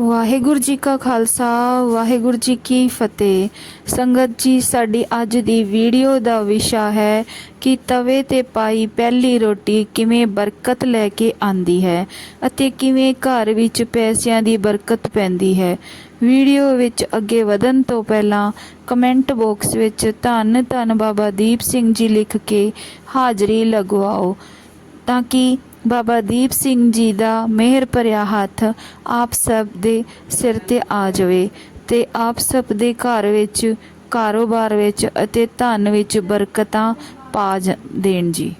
ਵਾਹਿਗੁਰੂ ਜੀ ਕਾ ਖਾਲਸਾ, ਵਾਹਿਗੁਰੂ ਜੀ ਕੀ ਫਤਿਹ। ਸੰਗਤ ਜੀ, ਸਾਡੀ ਅੱਜ ਦੀ ਵੀਡੀਓ ਦਾ ਵਿਸ਼ਾ ਹੈ ਕਿ ਤਵੇ ਤੇ ਪਾਈ ਪਹਿਲੀ ਰੋਟੀ ਕਿਵੇਂ ਬਰਕਤ ਲੈ ਕੇ ਆਂਦੀ ਹੈ ਅਤੇ ਕਿਵੇਂ ਘਰ ਵਿੱਚ ਪੈਸਿਆਂ ਦੀ ਬਰਕਤ ਪੈਂਦੀ ਹੈ। ਵੀਡੀਓ ਵਿੱਚ ਅੱਗੇ ਵਧਣ ਤੋਂ ਪਹਿਲਾਂ ਕਮੈਂਟ ਬਾਕਸ ਵਿੱਚ ਧੰਨ ਧੰਨ ਬਾਬਾ ਦੀਪ ਸਿੰਘ ਜੀ ਲਿਖ ਕੇ ਹਾਜ਼ਰੀ ਲਗਵਾਓ ਤਾਂ ਕਿ ਬਾਬਾ ਦੀਪ ਸਿੰਘ ਜੀ ਦਾ ਮਿਹਰ ਭਰਿਆ ਹੱਥ ਆਪ ਸਭ ਦੇ ਸਿਰ ਤੇ ਆ ਜਾਵੇ ਤੇ ਆਪ ਸਭ ਦੇ ਘਰ ਵਿੱਚ, ਕਾਰੋਬਾਰ ਵਿੱਚ ਅਤੇ ਧਨ ਵਿੱਚ ਬਰਕਤਾਂ ਪਾ ਦੇਣ ਜੀ।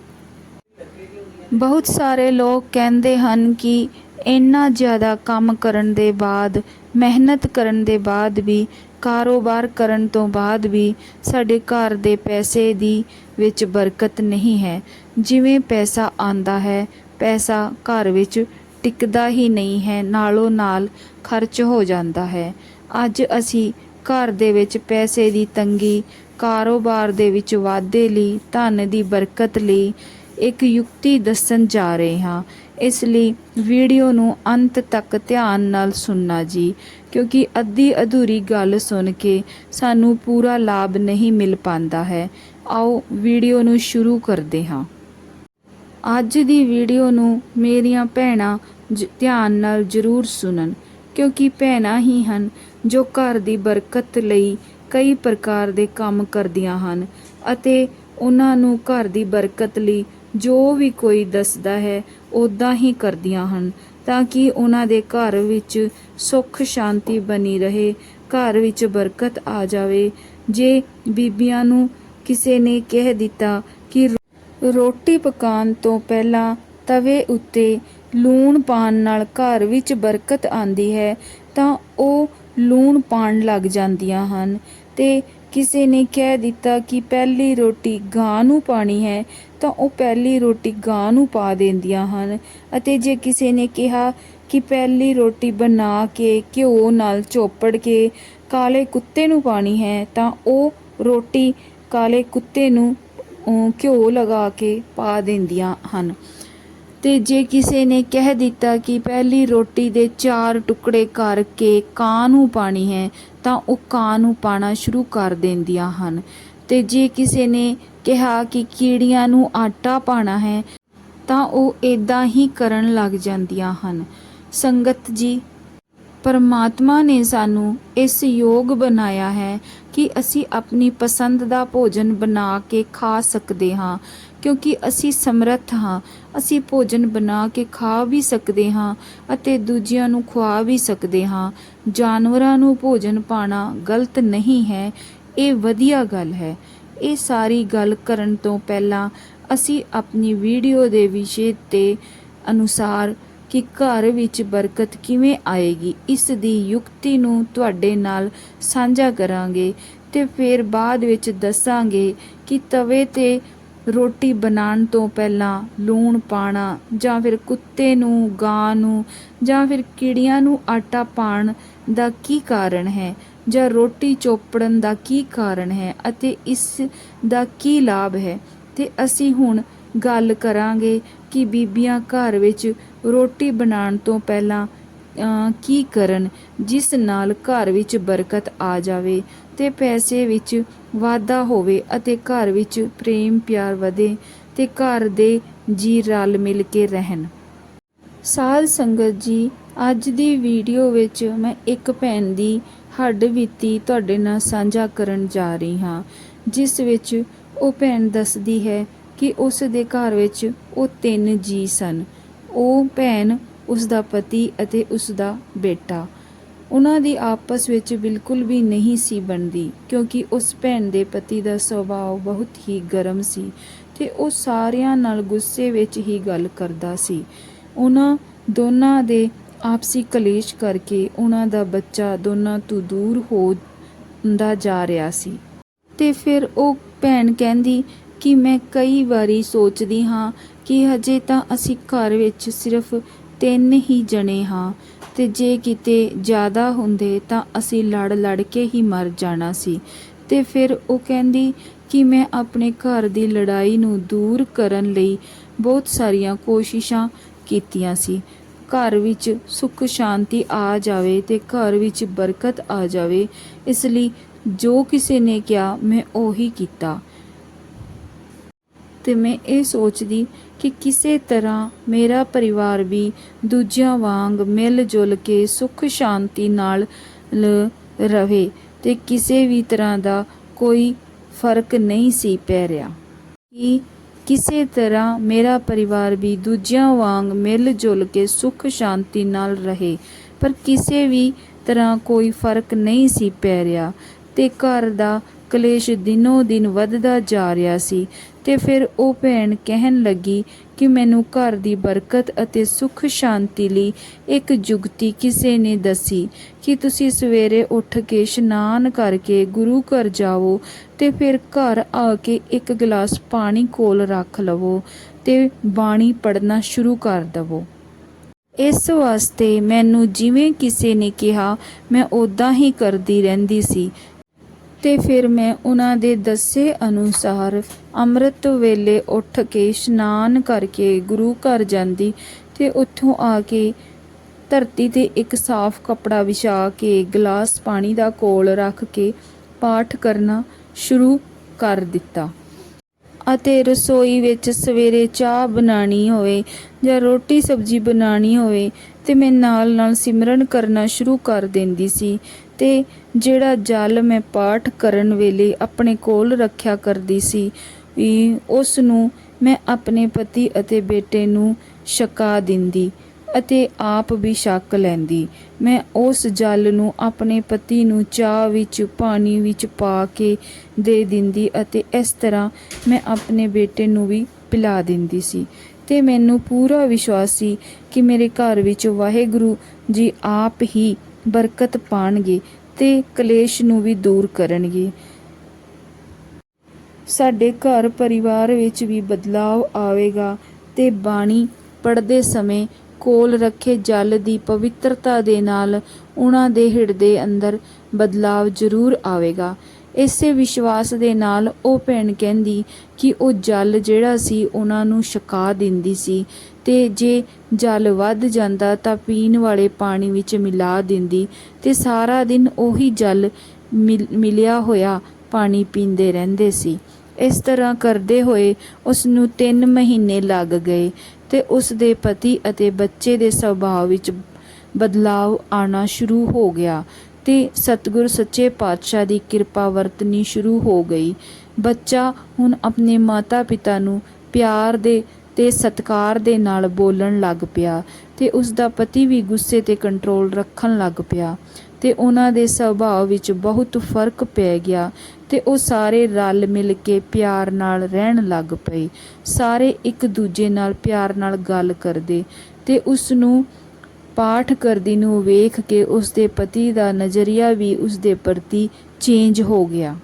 ਬਹੁਤ ਸਾਰੇ ਲੋਕ ਕਹਿੰਦੇ ਹਨ ਕਿ ਇੰਨਾ ਜ਼ਿਆਦਾ ਕੰਮ ਕਰਨ ਦੇ ਬਾਅਦ, ਮਿਹਨਤ ਕਰਨ ਦੇ ਬਾਅਦ ਵੀ, ਕਾਰੋਬਾਰ ਕਰਨ ਤੋਂ ਬਾਅਦ ਵੀ ਸਾਡੇ ਘਰ ਦੇ ਪੈਸੇ ਦੀ ਵਿੱਚ ਬਰਕਤ ਨਹੀਂ ਹੈ। ਜਿਵੇਂ ਪੈਸਾ ਆਂਦਾ ਹੈ ਪੈਸਾ ਘਰ ਵਿੱਚ ਟਿਕਦਾ ਹੀ ਨਹੀਂ ਹੈ, ਨਾਲੋਂ ਨਾਲ ਖਰਚ ਹੋ ਜਾਂਦਾ ਹੈ। ਅੱਜ ਅਸੀਂ ਘਰ ਦੇ ਵਿੱਚ ਪੈਸੇ ਦੀ ਤੰਗੀ, ਕਾਰੋਬਾਰ ਦੇ ਵਿੱਚ ਵਾਧੇ ਲਈ, ਧਨ ਦੀ ਬਰਕਤ ਲਈ ਇੱਕ ਯੁਕਤੀ ਦੱਸਣ ਜਾ ਰਹੇ ਹਾਂ। ਇਸ ਲਈ ਵੀਡੀਓ ਨੂੰ ਅੰਤ ਤੱਕ ਧਿਆਨ ਨਾਲ ਸੁਣਨਾ ਜੀ, ਕਿਉਂਕਿ ਅੱਧੀ ਅਧੂਰੀ ਗੱਲ ਸੁਣ ਕੇ ਸਾਨੂੰ ਪੂਰਾ ਲਾਭ ਨਹੀਂ ਮਿਲ ਪਾਉਂਦਾ ਹੈ। ਆਓ ਵੀਡੀਓ ਨੂੰ ਸ਼ੁਰੂ ਕਰਦੇ ਹਾਂ। ਅੱਜ ਦੀ ਵੀਡੀਓ ਨੂੰ ਮੇਰੀਆਂ ਭੈਣਾਂ ਜ- ਧਿਆਨ ਨਾਲ ਜ਼ਰੂਰ ਸੁਣਨ, ਕਿਉਂਕਿ ਭੈਣਾਂ ਹੀ ਹਨ ਜੋ ਘਰ ਦੀ ਬਰਕਤ ਲਈ ਕਈ ਪ੍ਰਕਾਰ ਦੇ ਕੰਮ ਕਰਦੀਆਂ ਹਨ ਅਤੇ ਉਹਨਾਂ ਨੂੰ ਘਰ ਦੀ ਬਰਕਤ ਲਈ ਜੋ ਵੀ ਕੋਈ ਦੱਸਦਾ ਹੈ ਉਦਾਂ ਹੀ ਕਰਦੀਆਂ ਹਨ, ਤਾਂ ਕਿ ਉਹਨਾਂ ਦੇ ਘਰ ਵਿੱਚ ਸੁੱਖ ਸ਼ਾਂਤੀ ਬਣੀ ਰਹੇ, ਘਰ ਵਿੱਚ ਬਰਕਤ ਆ ਜਾਵੇ। ਜੇ ਬੀਬੀਆਂ ਨੂੰ ਕਿਸੇ ਨੇ ਕਹਿ ਦਿੱਤਾ ਕਿ ਰੋਟੀ ਪਕਾਉਣ ਤੋਂ ਪਹਿਲਾਂ ਤਵੇ ਉੱਤੇ ਲੂਣ ਪਾਣ ਨਾਲ ਘਰ ਵਿੱਚ ਬਰਕਤ ਆਂਦੀ ਹੈ, ਤਾਂ ਉਹ ਲੂਣ ਪਾਣ ਲੱਗ ਜਾਂਦੀਆਂ ਹਨ। ਤੇ ਕਿਸੇ ਨੇ ਕਹਿ ਦਿੱਤਾ ਕਿ ਪਹਿਲੀ ਰੋਟੀ ਗਾਂ ਨੂੰ ਪਾਣੀ ਹੈ, ਤਾਂ ਉਹ ਪਹਿਲੀ ਰੋਟੀ ਗਾਂ ਨੂੰ ਪਾ ਦਿੰਦੀਆਂ ਹਨ। ਅਤੇ ਜੇ ਕਿਸੇ ਨੇ ਕਿਹਾ ਕਿ ਪਹਿਲੀ ਰੋਟੀ ਬਣਾ ਕੇ ਘਿਓ ਨਾਲ ਚੋਪੜ ਕੇ ਕਾਲੇ ਕੁੱਤੇ ਨੂੰ ਪਾਣੀ ਹੈ, ਤਾਂ ਉਹ ਰੋਟੀ ਕਾਲੇ ਕੁੱਤੇ ਨੂੰ ਘਿਓ ਲਗਾ ਕੇ ਪਾ ਦਿੰਦੀਆਂ ਹਨ। ਤੇ ਜੇ ਕਿਸੇ ਨੇ ਕਹਿ ਦਿੱਤਾ ਕਿ ਪਹਿਲੀ ਰੋਟੀ ਦੇ ਚਾਰ ਟੁਕੜੇ ਕਰਕੇ ਕਾਂ ਨੂੰ ਪਾਣੀ ਹੈ, ਤਾਂ ਉਹ ਕਾਂ ਨੂੰ ਪਾਣਾ ਸ਼ੁਰੂ ਕਰ ਦਿੰਦੀਆਂ ਹਨ। ਤੇ ਜੇ ਕਿਸੇ ਨੇ ਕਿਹਾ ਕਿ ਕੀੜੀਆਂ ਨੂੰ ਆਟਾ ਪਾਣਾ ਹੈ, ਤਾਂ ਉਹ ਇਦਾਂ ਹੀ ਕਰਨ ਲੱਗ ਜਾਂਦੀਆਂ ਹਨ। ਸੰਗਤ ਜੀ ਪਰਮਾਤਮਾ ਨੇ ਸਾਨੂੰ ਇਸ ਯੋਗ ਬਣਾਇਆ ਹੈ ਕਿ ਅਸੀਂ ਆਪਣੀ ਪਸੰਦ ਦਾ ਭੋਜਨ ਬਣਾ ਕੇ ਖਾ ਸਕਦੇ ਹਾਂ, ਕਿਉਂਕਿ ਅਸੀਂ ਸਮਰੱਥ ਹਾਂ। ਅਸੀਂ ਭੋਜਨ ਬਣਾ ਕੇ ਖਾ ਵੀ ਸਕਦੇ ਹਾਂ ਅਤੇ ਦੂਜਿਆਂ ਨੂੰ ਖਵਾ ਵੀ ਸਕਦੇ ਹਾਂ। ਜਾਨਵਰਾਂ ਨੂੰ ਭੋਜਨ ਪਾਣਾ ਗਲਤ ਨਹੀਂ ਹੈ, ਇਹ ਵਧੀਆ ਗੱਲ ਹੈ। ਇਹ ਸਾਰੀ ਗੱਲ ਕਰਨ ਤੋਂ ਪਹਿਲਾਂ ਅਸੀਂ ਆਪਣੀ ਵੀਡੀਓ ਦੇ ਵਿਸ਼ੇ ਤੇ ਅਨੁਸਾਰ ਕਿ ਘਰ ਵਿੱਚ ਬਰਕਤ ਕਿਵੇਂ ਆਏਗੀ, ਇਸ ਦੀ ਯੁਕਤੀ ਨੂੰ ਤੁਹਾਡੇ ਨਾਲ ਸਾਂਝਾ ਕਰਾਂਗੇ ਤੇ ਫਿਰ ਬਾਅਦ ਵਿੱਚ ਦੱਸਾਂਗੇ ਕਿ ਤਵੇ ਤੇ ਰੋਟੀ ਬਣਾਉਣ ਤੋਂ ਪਹਿਲਾਂ ਲੂਣ ਪਾਣਾ ਜਾਂ ਫਿਰ ਕੁੱਤੇ ਨੂੰ, ਗਾਂ ਨੂੰ ਜਾਂ ਫਿਰ ਕੀੜੀਆਂ ਨੂੰ ਆਟਾ ਪਾਣ ਦਾ ਕੀ ਕਾਰਨ ਹੈ ਜਾਂ ਰੋਟੀ ਚੋਪੜਨ ਦਾ ਕੀ ਕਾਰਨ ਹੈ ਅਤੇ ਇਸ ਦਾ ਕੀ ਲਾਭ ਹੈ। ਤੇ ਅਸੀਂ ਹੁਣ ਗੱਲ ਕਰਾਂਗੇ ਕਿ ਬੀਬੀਆਂ ਘਰ ਵਿੱਚ ਰੋਟੀ ਬਣਾਉਣ ਤੋਂ ਪਹਿਲਾਂ ਕੀ ਕਰਨ, ਜਿਸ ਨਾਲ ਘਰ ਵਿੱਚ ਬਰਕਤ ਆ ਜਾਵੇ ਤੇ ਪੈਸੇ ਵਿੱਚ ਵਾਧਾ ਹੋਵੇ ਅਤੇ ਘਰ ਵਿੱਚ ਪ੍ਰੇਮ ਪਿਆਰ ਵਧੇ ਤੇ ਘਰ ਦੇ ਜੀ ਰਲ ਮਿਲ ਕੇ ਰਹਿਣ। ਸਾਧ ਸੰਗਤ ਜੀ, ਅੱਜ ਦੀ ਵੀਡੀਓ ਵਿੱਚ ਮੈਂ ਇੱਕ ਭੈਣ ਦੀ ਹੱਡ ਬੀਤੀ ਤੁਹਾਡੇ ਨਾਲ ਸਾਂਝਾ ਕਰਨ ਜਾ ਰਹੀ ਹਾਂ, ਜਿਸ ਵਿੱਚ ਉਹ ਭੈਣ ਦੱਸਦੀ ਹੈ ਕਿ ਉਸ ਦੇ ਘਰ ਵਿੱਚ ਉਹ ਤਿੰਨ ਜੀ ਸਨ। ਉਹ ਭੈਣ ਉਸ ਦਾ ਪਤੀ ਅਤੇ ਉਸ ਦਾ ਬੇਟਾ। ਉਹਨਾਂ ਦੀ ਆਪਸ ਵਿੱਚ ਬਿਲਕੁਲ ਵੀ ਨਹੀਂ ਸੀ ਬਣਦੀ, ਕਿਉਂਕਿ ਉਸ ਭੈਣ ਦੇ ਪਤੀ ਦਾ ਸੁਭਾਅ ਬਹੁਤ ਹੀ ਗਰਮ ਸੀ ਤੇ ਉਹ ਸਾਰਿਆਂ ਨਾਲ ਗੁੱਸੇ ਵਿੱਚ ਹੀ ਗੱਲ ਕਰਦਾ ਸੀ। ਉਹਨਾਂ ਦੋਨਾਂ ਦੇ ਆਪਸੀ ਕਲੇਸ਼ ਕਰਕੇ ਉਹਨਾਂ ਦਾ ਬੱਚਾ ਦੋਨਾਂ ਤੋਂ ਦੂਰ ਹੋ ਹੁੰਦਾ ਜਾ ਰਿਹਾ ਸੀ। ਤੇ ਫਿਰ ਉਹ ਭੈਣ ਕਹਿੰਦੀ ਕਿ ਮੈਂ ਕਈ ਵਾਰੀ ਸੋਚਦੀ ਹਾਂ ਕਿ ਹਜੇ ਤਾਂ ਅਸੀਂ ਘਰ ਵਿੱਚ ਸਿਰਫ ਤਿੰਨ ਹੀ ਜਣੇ ਹਾਂ ਤੇ ਜੇ ਕਿਤੇ ਜ਼ਿਆਦਾ ਹੁੰਦੇ ਤਾਂ ਅਸੀਂ ਲੜ ਲੜ ਕੇ ਹੀ ਮਰ ਜਾਣਾ ਸੀ। ਤੇ ਫਿਰ ਉਹ ਕਹਿੰਦੀ ਕਿ ਮੈਂ ਆਪਣੇ ਘਰ ਦੀ ਲੜਾਈ ਨੂੰ ਦੂਰ ਕਰਨ ਲਈ ਬਹੁਤ ਸਾਰੀਆਂ ਕੋਸ਼ਿਸ਼ਾਂ ਕੀਤੀਆਂ ਸੀ। ਘਰ ਵਿੱਚ ਸੁੱਖ ਸ਼ਾਂਤੀ ਆ ਜਾਵੇ ਤੇ ਘਰ ਵਿੱਚ ਬਰਕਤ ਆ ਜਾਵੇ, ਇਸ ਲਈ ਜੋ ਕਿਸੇ ਨੇ ਕਿਹਾ ਮੈਂ ਉਹੀ ਕੀਤਾ। ਤੇ ਮੈਂ ਇਹ ਸੋਚਦੀ ਕਿ ਕਿਸੇ ਤਰ੍ਹਾਂ ਮੇਰਾ ਪਰਿਵਾਰ ਵੀ ਦੂਜਿਆਂ ਵਾਂਗ ਮਿਲ ਜੁਲ ਕੇ ਸੁੱਖ ਸ਼ਾਂਤੀ ਨਾਲ ਰਹੇ ਰਵੇ ਤੇ ਕਿਸੇ ਵੀ ਤਰ੍ਹਾਂ ਦਾ ਕੋਈ ਫ਼ਰਕ ਨਹੀਂ ਸੀ ਪੈ ਰਿਹਾ। ਕਿ ਕਿਸੇ ਤਰ੍ਹਾਂ ਮੇਰਾ ਪਰਿਵਾਰ ਵੀ ਦੂਜਿਆਂ ਵਾਂਗ ਮਿਲ ਜੁਲ ਕੇ ਸੁੱਖ ਸ਼ਾਂਤੀ ਨਾਲ ਰਹੇ, ਪਰ ਕਿਸੇ ਵੀ ਤਰ੍ਹਾਂ ਕੋਈ ਫ਼ਰਕ ਨਹੀਂ ਸੀ ਪੈ ਰਿਹਾ ਤੇ ਘਰ ਦਾ ਕਲੇਸ਼ ਦਿਨੋ ਦਿਨ ਵੱਧਦਾ ਜਾ ਰਿਹਾ ਸੀ ਤੇ ਫਿਰ ਉਹ ਭੈਣ ਕਹਿਣ ਲੱਗੀ ਕਿ ਮੈਨੂੰ ਘਰ ਦੀ ਬਰਕਤ ਅਤੇ ਸੁੱਖ ਸ਼ਾਂਤੀ ਲਈ ਇੱਕ ਜੁਗਤੀ ਕਿਸੇ ਨੇ ਦੱਸੀ ਕਿ ਤੁਸੀਂ ਸਵੇਰੇ ਉੱਠ ਕੇ ਇਸ਼ਨਾਨ ਕਰਕੇ ਗੁਰੂ ਘਰ ਜਾਵੋ ਤੇ ਫਿਰ ਘਰ ਆ ਕੇ ਇੱਕ ਗਲਾਸ ਪਾਣੀ ਕੋਲ ਰੱਖ ਲਵੋ ਤੇ ਬਾਣੀ ਪੜਨਾ ਸ਼ੁਰੂ ਕਰ ਦਵੋ। ਇਸ ਵਾਸਤੇ ਮੈਨੂੰ ਜਿਵੇਂ ਕਿਸੇ ਨੇ ਕਿਹਾ, ਮੈਂ ਉਦਾਂ ਹੀ ਕਰਦੀ ਰਹਿੰਦੀ ਸੀ ਤੇ ਫਿਰ ਮੈਂ ਉਹਨਾਂ ਦੇ ਦੱਸੇ ਅਨੁਸਾਰ ਅੰਮ੍ਰਿਤ ਵੇਲੇ ਉੱਠ ਕੇ ਇਸ਼ਨਾਨ ਕਰਕੇ ਗੁਰੂ ਘਰ ਜਾਂਦੀ ਤੇ ਉੱਥੋਂ ਆ ਕੇ ਧਰਤੀ ਤੇ ਇੱਕ ਸਾਫ਼ ਕੱਪੜਾ ਵਿਛਾ ਕੇ ਗਲਾਸ ਪਾਣੀ ਦਾ ਕੋਲ ਰੱਖ ਕੇ ਪਾਠ ਕਰਨਾ ਸ਼ੁਰੂ ਕਰ ਦਿੱਤਾ। ਅਤੇ ਰਸੋਈ ਵਿੱਚ ਸਵੇਰੇ ਚਾਹ ਬਣਾਣੀ ਹੋਵੇ ਜਾਂ ਰੋਟੀ ਸਬਜ਼ੀ ਬਣਾਣੀ ਹੋਵੇ ਤੇ ਮੈਂ ਨਾਲ ਨਾਲ ਸਿਮਰਨ ਕਰਨਾ ਸ਼ੁਰੂ ਕਰ ਦਿੰਦੀ ਸੀ ਤੇ ਜਿਹੜਾ ਜਲ ਮੈਂ ਪਾਠ ਕਰਨ ਵੇਲੇ ਆਪਣੇ ਕੋਲ ਰੱਖਿਆ ਕਰਦੀ ਸੀ ਉਸ ਨੂੰ ਮੈਂ ਆਪਣੇ ਪਤੀ ਅਤੇ ਬੇਟੇ ਨੂੰ ਛਕਾ ਦਿੰਦੀ ਅਤੇ ਆਪ ਵੀ ਛਕ ਲੈਂਦੀ। ਮੈਂ ਉਸ ਜਲ ਨੂੰ ਆਪਣੇ ਪਤੀ ਨੂੰ ਚਾਹ ਵਿੱਚ, ਪਾਣੀ ਵਿੱਚ ਪਾ ਕੇ ਦੇ ਦਿੰਦੀ ਅਤੇ ਇਸ ਤਰ੍ਹਾਂ ਮੈਂ ਆਪਣੇ ਬੇਟੇ ਨੂੰ ਵੀ ਪਿਲਾ ਦਿੰਦੀ ਸੀ। ਤੇ ਮੈਨੂੰ ਪੂਰਾ ਵਿਸ਼ਵਾਸ ਸੀ ਕਿ ਮੇਰੇ ਘਰ ਵਿੱਚ ਵਾਹਿਗੁਰੂ ਜੀ ਆਪ ਹੀ ਬਰਕਤ ਪਾਣਗੇ। ਤੇ ਕਲੇਸ਼ ਨੂੰ ਵੀ ਦੂਰ ਕਰਨਗੇ। ਸਾਡੇ ਘਰ ਪਰਿਵਾਰ ਵਿੱਚ ਵੀ ਬਦਲਾਵ ਆਵੇਗਾ ਤੇ ਬਾਣੀ ਪੜ੍ਹਦੇ ਸਮੇਂ ਕੋਲ ਰੱਖੇ ਜਲ ਦੀ ਪਵਿੱਤਰਤਾ ਦੇ ਨਾਲ ਉਹਨਾਂ ਦੇ ਹਿਰਦੇ ਅੰਦਰ ਬਦਲਾਵ ਜ਼ਰੂਰ ਆਵੇਗਾ। ਇਸੇ ਵਿਸ਼ਵਾਸ ਦੇ ਨਾਲ ਉਹ ਭੈਣ ਕਹਿੰਦੀ ਕਿ ਉਹ ਜਲ ਜਿਹੜਾ ਸੀ ਉਹਨਾਂ ਨੂੰ ਛਕਾ ਦਿੰਦੀ ਸੀ। ਤੇ ਜੇ ਜਲ ਵੱਧ ਜਾਂਦਾ ਤਾਂ ਪੀਣ ਵਾਲੇ ਪਾਣੀ ਵਿੱਚ ਮਿਲਾ ਦਿੰਦੀ ਤੇ ਸਾਰਾ ਦਿਨ ਉਹੀ ਜਲ ਮਿਲ- ਮਿਲਿਆ ਹੋਇਆ ਪਾਣੀ ਪੀਂਦੇ ਰਹਿੰਦੇ ਸੀ। ਇਸ ਤਰ੍ਹਾਂ ਕਰਦੇ ਹੋਏ ਉਸ ਨੂੰ 3 ਮਹੀਨੇ ਲੱਗ ਗਏ ਤੇ ਉਸ ਦੇ ਪਤੀ ਅਤੇ ਬੱਚੇ ਦੇ ਸੁਭਾਅ ਵਿੱਚ ਬਦਲਾਵ ਆਣਾ ਸ਼ੁਰੂ ਹੋ ਗਿਆ ਤੇ ਸਤਿਗੁਰ ਸੱਚੇ ਪਾਤਸ਼ਾਹ ਦੀ ਕਿਰਪਾ ਵਰਤਣੀ ਸ਼ੁਰੂ ਹੋ ਗਈ। ਬੱਚਾ ਹੁਣ ਆਪਣੇ ਮਾਤਾ-ਪਿਤਾ ਨੂੰ ਪਿਆਰ ਦੇ ਤੇ ਸਤਕਾਰ ਦੇ ਨਾਲ ਬੋਲਣ ਲੱਗ ਪਿਆ ਤੇ ਉਸ ਦਾ ਪਤੀ ਵੀ ਗੁੱਸੇ ਤੇ ਕੰਟਰੋਲ ਰੱਖਣ ਲੱਗ ਪਿਆ ਤੇ ਉਹਨਾਂ ਦੇ ਸੁਭਾਅ ਵਿੱਚ ਬਹੁਤ ਫ਼ਰਕ ਪੈ ਗਿਆ ਤੇ ਉਹ ਸਾਰੇ ਰਲ ਮਿਲ ਕੇ ਪਿਆਰ ਨਾਲ ਰਹਿਣ ਲੱਗ ਪਏ। ਸਾਰੇ ਇੱਕ ਦੂਜੇ ਨਾਲ ਪਿਆਰ ਨਾਲ ਗੱਲ ਕਰਦੇ ਤੇ ਉਸ ਨੂੰ ਪਾਠ ਕਰਦੀ ਨੂੰ ਵੇਖ ਕੇ ਉਸ ਦੇ ਪਤੀ ਦਾ ਨਜ਼ਰੀਆ ਵੀ ਉਸ ਦੇ ਪ੍ਰਤੀ ਚੇਂਜ ਹੋ ਗਿਆ।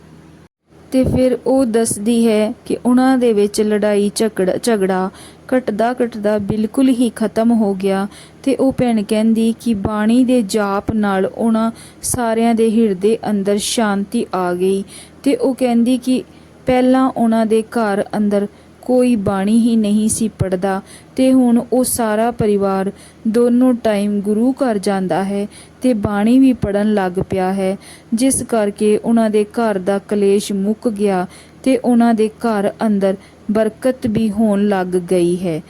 ਤੇ ਫਿਰ ਉਹ ਦੱਸਦੀ ਹੈ ਕਿ ਉਹਨਾਂ ਦੇ ਵਿੱਚ ਲੜਾਈ, ਝਗੜਾ ਝਗੜਾ ਘਟਦਾ ਘਟਦਾ ਬਿਲਕੁਲ ਹੀ ਖਤਮ ਹੋ ਗਿਆ ਤੇ ਉਹ ਭੈਣ ਕਹਿੰਦੀ ਕਿ ਬਾਣੀ ਦੇ ਜਾਪ ਨਾਲ ਉਹਨਾਂ ਸਾਰਿਆਂ ਦੇ ਹਿਰਦੇ ਅੰਦਰ ਸ਼ਾਂਤੀ ਆ ਗਈ ਤੇ ਉਹ ਕਹਿੰਦੀ ਕਿ ਪਹਿਲਾਂ ਉਹਨਾਂ ਦੇ ਘਰ ਅੰਦਰ ਕੋਈ ਬਾਣੀ ਹੀ ਨਹੀਂ ਸੀ ਪੜਦਾ ਤੇ ਹੁਣ ਉਹ ਸਾਰਾ ਪਰਿਵਾਰ ਦੋਨੋਂ ਟਾਈਮ ਗੁਰੂ ਘਰ ਜਾਂਦਾ ਹੈ ਤੇ ਬਾਣੀ ਵੀ ਪੜਨ ਲੱਗ ਪਿਆ ਹੈ, ਜਿਸ ਕਰਕੇ ਉਹਨਾਂ ਦੇ ਘਰ ਦਾ ਕਲੇਸ਼ ਮੁੱਕ ਗਿਆ ਤੇ ਉਹਨਾਂ ਦੇ ਘਰ ਅੰਦਰ ਬਰਕਤ ਵੀ ਹੋਣ ਲੱਗ ਗਈ ਹੈ।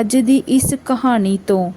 ਅੱਜ ਦੀ ਇਸ ਕਹਾਣੀ ਤੋਂ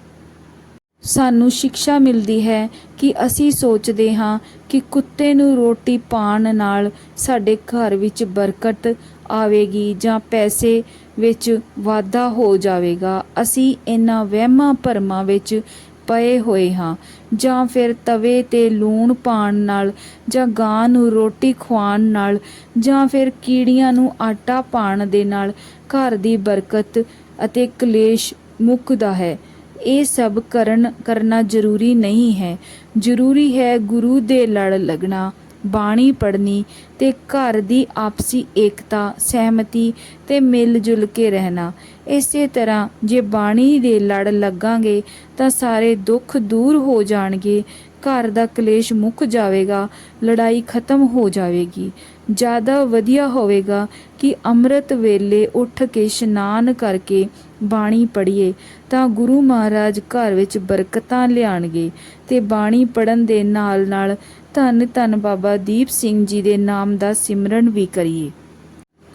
ਸਾਨੂੰ ਸਿੱਖਿਆ ਮਿਲਦੀ ਹੈ ਕਿ ਅਸੀਂ ਸੋਚਦੇ ਹਾਂ ਕਿ ਕੁੱਤੇ ਨੂੰ ਰੋਟੀ ਪਾਣ ਨਾਲ ਸਾਡੇ ਘਰ ਵਿੱਚ ਬਰਕਤ ਆਵੇਗੀ ਜਾਂ ਪੈਸੇ ਵਿੱਚ ਵਾਧਾ ਹੋ ਜਾਵੇਗਾ। ਅਸੀਂ ਇਹਨਾਂ ਵਹਿਮਾਂ ਭਰਮਾਂ ਵਿੱਚ ਪਏ ਹੋਏ ਹਾਂ ਜਾਂ ਫਿਰ ਤਵੇ ਤੇ ਲੂਣ ਪਾਣ ਨਾਲ ਜਾਂ ਗਾਂ ਨੂੰ ਰੋਟੀ ਖਵਾਉਣ ਨਾਲ ਜਾਂ ਫਿਰ ਕੀੜੀਆਂ ਨੂੰ ਆਟਾ ਪਾਣ ਦੇ ਨਾਲ ਘਰ ਦੀ ਬਰਕਤ ਅਤੇ ਕਲੇਸ਼ ਮੁੱਕਦਾ ਹੈ। ਇਹ ਸਭ ਕਰਨ, ਕਰਨਾ ਜ਼ਰੂਰੀ ਨਹੀਂ ਹੈ। ਜ਼ਰੂਰੀ ਹੈ ਗੁਰੂ ਦੇ ਲੜ ਲੱਗਣਾ, ਬਾਣੀ ਪੜਨੀ ਤੇ ਘਰ ਦੀ ਆਪਸੀ ਏਕਤਾ, ਸਹਿਮਤੀ ਤੇ ਮਿਲ ਜੁਲ ਕੇ ਰਹਿਣਾ। ਇਸੇ ਤਰ੍ਹਾਂ ਜੇ ਬਾਣੀ ਦੇ ਲੜ ਲੱਗਾਂਗੇ ਤਾਂ ਸਾਰੇ ਦੁੱਖ ਦੂਰ ਹੋ ਜਾਣਗੇ, ਘਰ ਦਾ ਕਲੇਸ਼ ਮੁੱਕ ਜਾਵੇਗਾ, ਲੜਾਈ ਖਤਮ ਹੋ ਜਾਵੇਗੀ। ਜ਼ਿਆਦਾ ਵਧੀਆ ਹੋਵੇਗਾ ਕਿ ਅੰਮ੍ਰਿਤ ਵੇਲੇ ਉੱਠ ਕੇ ਇਸ਼ਨਾਨ ਕਰਕੇ ਬਾਣੀ ਪੜ੍ਹੀਏ, ਤਾਂ ਗੁਰੂ ਮਹਾਰਾਜ ਘਰ ਵਿੱਚ ਬਰਕਤਾਂ ਲਿਆਣਗੇ ਤੇ ਬਾਣੀ ਪੜਨ ਦੇ ਨਾਲ ਨਾਲ ਧੰਨ ਧੰਨ ਬਾਬਾ ਦੀਪ ਸਿੰਘ ਜੀ ਦੇ ਨਾਮ ਦਾ ਸਿਮਰਨ ਵੀ ਕਰੀਏ।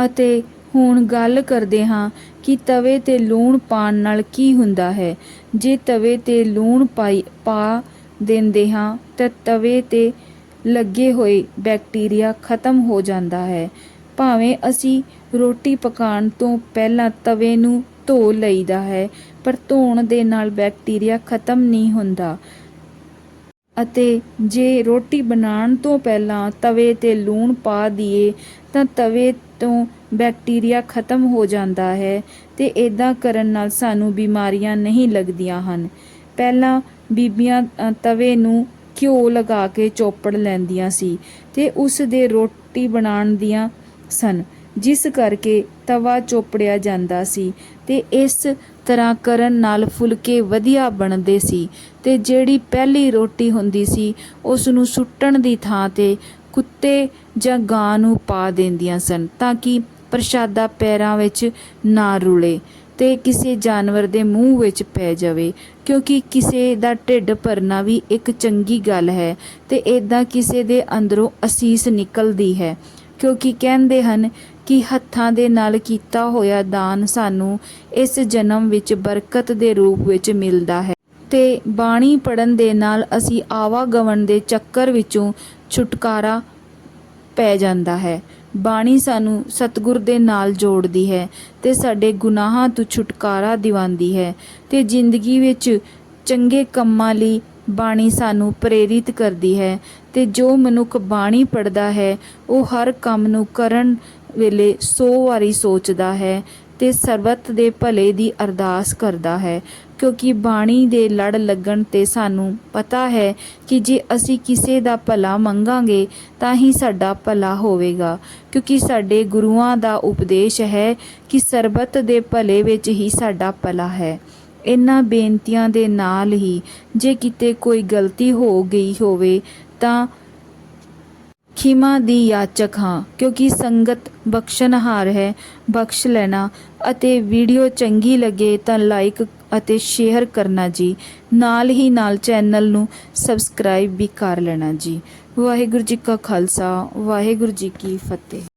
ਅਤੇ ਹੁਣ ਗੱਲ ਕਰਦੇ ਹਾਂ ਕਿ ਤਵੇ ਤੇ ਲੂਣ ਪਾਣ ਨਾਲ ਕੀ ਹੁੰਦਾ ਹੈ। ਜੇ ਤਵੇ ਤੇ ਲੂਣ ਪਾਈ, ਪਾ ਦਿੰਦੇ ਹਾਂ, ਤਾਂ ਤਵੇ ਤੇ ਲੱਗੇ ਹੋਏ ਬੈਕਟੀਰੀਆ ਖਤਮ ਹੋ ਜਾਂਦਾ ਹੈ। ਭਾਵੇਂ ਅਸੀਂ ਰੋਟੀ ਪਕਾਉਣ ਤੋਂ ਪਹਿਲਾਂ ਤਵੇ ਨੂੰ ਧੋ ਲਈਦਾ ਹੈ, ਪਰ ਧੋਣ ਦੇ ਨਾਲ ਬੈਕਟੀਰੀਆ ਖਤਮ ਨਹੀਂ ਹੁੰਦਾ। ਅਤੇ ਜੇ ਰੋਟੀ ਬਣਾਉਣ ਤੋਂ ਪਹਿਲਾਂ ਤਵੇ ਤੇ ਲੂਣ ਪਾ ਦਈਏ, ਤਾਂ ਤਵੇ ਤੋਂ ਬੈਕਟੀਰੀਆ ਖਤਮ ਹੋ ਜਾਂਦਾ ਹੈ ਤੇ ਇਦਾਂ ਕਰਨ ਨਾਲ ਸਾਨੂੰ ਬਿਮਾਰੀਆਂ ਨਹੀਂ ਲੱਗਦੀਆਂ ਹਨ। ਪਹਿਲਾਂ ਬੀਬੀਆਂ ਤਵੇ ਨੂੰ ਘਿਓ ਲਗਾ ਕੇ ਚੋਪੜ ਲੈਂਦੀਆਂ ਸੀ ਤੇ ਉਸ ਦੇ ਰੋਟੀ ਬਣਾਉਣ ਦੀਆਂ ਸਨ, ਜਿਸ ਕਰਕੇ ਤਵਾ ਚੋਪੜਿਆ ਜਾਂਦਾ ਸੀ ਤੇ ਇਸ ਤਰ੍ਹਾਂ ਕਰਨ ਨਾਲ ਫੁਲਕੇ ਵਧੀਆ ਬਣਦੇ ਸੀ ਤੇ ਜਿਹੜੀ ਪਹਿਲੀ ਰੋਟੀ ਹੁੰਦੀ ਸੀ ਉਸ ਨੂੰ ਸੁੱਟਣ ਦੀ ਥਾਂ ਤੇ ਕੁੱਤੇ ਜਾਂ ਗਾਂ ਨੂੰ ਪਾ ਦਿੰਦੀਆਂ ਸਨ ਤਾਂ ਕਿ ਪ੍ਰਸ਼ਾਦਾ ਪੈਰਾਂ ਵਿੱਚ ਨਾ ਰੁਲੇ ਤੇ ਕਿਸੇ ਜਾਨਵਰ ਦੇ ਮੂੰਹ ਵਿੱਚ ਪੈ ਜਾਵੇ, ਕਿਉਂਕਿ ਕਿਸੇ ਦਾ ਢਿੱਡ ਭਰਨਾ ਵੀ ਇੱਕ ਚੰਗੀ ਗੱਲ ਹੈ ਤੇ ਇਦਾਂ ਕਿਸੇ ਦੇ ਅੰਦਰੋਂ ਅਸੀਸ ਨਿਕਲਦੀ ਹੈ, ਕਿਉਂਕਿ ਕਹਿੰਦੇ ਹਨ ਕਿ ਹੱਥਾਂ ਦੇ ਨਾਲ ਕੀਤਾ ਹੋਇਆ ਦਾਨ ਸਾਨੂੰ ਇਸ ਜਨਮ ਵਿੱਚ ਬਰਕਤ ਦੇ ਰੂਪ ਵਿੱਚ ਮਿਲਦਾ ਹੈ। ਤੇ ਬਾਣੀ ਪੜਨ ਦੇ ਨਾਲ ਅਸੀਂ ਆਵਾਗਮਨ ਦੇ ਚੱਕਰ ਵਿੱਚੋਂ ਛੁਟਕਾਰਾ ਪੈ ਜਾਂਦਾ ਹੈ। ਬਾਣੀ ਸਾਨੂੰ ਸਤਿਗੁਰ ਦੇ ਨਾਲ ਜੋੜਦੀ ਹੈ ਤੇ ਸਾਡੇ ਗੁਨਾਹਾਂ ਤੋਂ ਛੁਟਕਾਰਾ ਦਿਵਾਉਂਦੀ ਹੈ ਤੇ ਜ਼ਿੰਦਗੀ ਵਿੱਚ ਚੰਗੇ ਕੰਮਾਂ ਲਈ ਬਾਣੀ ਸਾਨੂੰ ਪ੍ਰੇਰਿਤ ਕਰਦੀ ਹੈ ਤੇ ਜੋ ਮਨੁੱਖ ਬਾਣੀ ਪੜਦਾ ਹੈ, ਉਹ ਹਰ ਕੰਮ ਨੂੰ ਕਰਨ ਵੇਲੇ 100 ਵਾਰੀ ਸੋਚਦਾ ਹੈ ਤੇ ਸਰਬੱਤ ਦੇ ਭਲੇ ਦੀ ਅਰਦਾਸ ਕਰਦਾ ਹੈ, ਕਿਉਂਕਿ ਬਾਣੀ ਦੇ ਲੜ ਲੱਗਣ ਤੇ ਸਾਨੂੰ ਪਤਾ ਹੈ ਕਿ ਜੇ ਅਸੀਂ ਕਿਸੇ ਦਾ ਭਲਾ ਮੰਗਾਂਗੇ ਤਾਂ ਹੀ ਸਾਡਾ ਭਲਾ ਹੋਵੇਗਾ, ਕਿਉਂਕਿ ਸਾਡੇ ਗੁਰੂਆਂ ਦਾ ਉਪਦੇਸ਼ ਹੈ ਕਿ ਸਰਬੱਤ ਦੇ ਭਲੇ ਵਿੱਚ ਹੀ ਸਾਡਾ ਭਲਾ ਹੈ। ਇਹਨਾਂ ਬੇਨਤੀਆਂ ਦੇ ਨਾਲ ਹੀ ਜੇ ਕਿਤੇ ਕੋਈ ਗਲਤੀ ਹੋ ਗਈ ਹੋਵੇ ਤਾਂ ਖਿਮਾ ਦੀ ਯਾਚਕ ਹਾਂ, ਕਿਉਂਕਿ ਸੰਗਤ ਬਖਸ਼ਣਹਾਰ ਹੈ, ਬਖਸ਼ ਲੈਣਾ ਅਤੇ ਵੀਡੀਓ ਚੰਗੀ ਲੱਗੇ ਤਾਂ ਲਾਈਕ ਅਤੇ ਸ਼ੇਅਰ ਕਰਨਾ ਜੀ। ਨਾਲ ਹੀ ਨਾਲ ਚੈਨਲ ਨੂੰ ਸਬਸਕ੍ਰਾਈਬ ਵੀ ਕਰ ਲੈਣਾ ਜੀ। ਵਾਹਿਗੁਰੂ ਜੀ ਕਾ ਖਾਲਸਾ, ਵਾਹਿਗੁਰੂ ਜੀ ਕੀ ਫਤਿਹ।